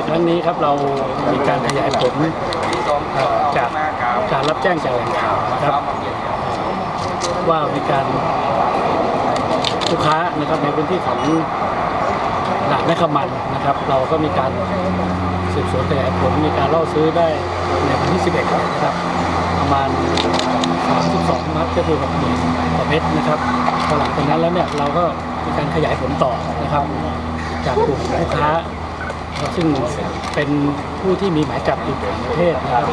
ในครั้งนี้ครับเรามีการขยายผลเอ่อจากการรับแจ้งจากแหล่งข่าวนะครับ ว่ามีการลูกค้านะครับในพื้นที่ของหลาดแม่ขมันนะครับ เราก็มีการสืบสวนขยายผลมีการล่อซื้อได้ในวันที่11นะครับประมาณ 32 มัดก็คือ6หมื่นกว่าเม็ดนะครับพอหลังจากนั้นแล้วเนี่ยเราก็มีการขยายผลต่อนะครับ จากกลุ่มลูกค้า ซึ่งเป็นผู้ที่มีหมายจับอยู่ต่างประเทศนะครับ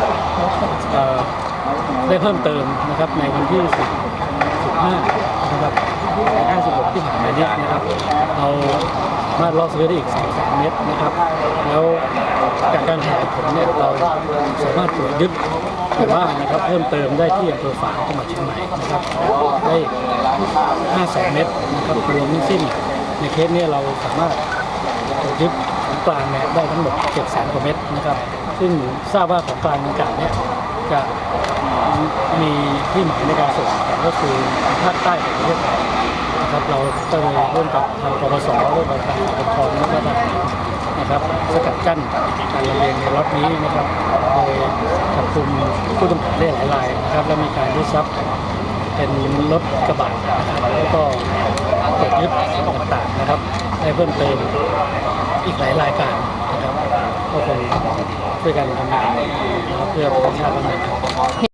ได้เพิ่มเติมนะครับในวันที่ 15 นะครับ 56 ที่ผ่านมาเนี้นะครับ เราสามารถล่อซื้อได้อีก2เม็ดนะครับ แล้วจากการขยายผลเนี่ยเราสามารถตรวจยึดหรือว่านะครับเพิ่มเติมได้ที่อำเภอฝางจังหวัดเชียงใหม่นะครับได้ 5 แสนเม็ดนะครับรวมทั้งสิ้นในเคสเนี้เราสามารถตรวจยึด ของกลางเนี่ยได้ทั้งหมด7แสนกว่าเม็ดนะครับ ซึ่งทราบว่าของกลางดังกล่าวเนี่ยจะมีที่หมายในการส่งก็คือภาคใต้ของประเทศไทยนะครับเราก็เลยร่วมกับทางปปสร่วมกับทางปกครองและก็ทหารนะครับสกัดกั้นการลำเลียงในรถนี้นะครับโดยจับกลุ่มผู้ต้องหาได้หลายรายนะครับและมีการยึดทรัพย์เป็นรถกระบะแล้วก็ตรวจยึดสิ่งต่างๆนะครับ ได้เพิ่มเติมอีกหลายรายการนะครับก็คงช่วยกันทำงานนะครับเพื่อประเทศชาติบ้านเมืองครับ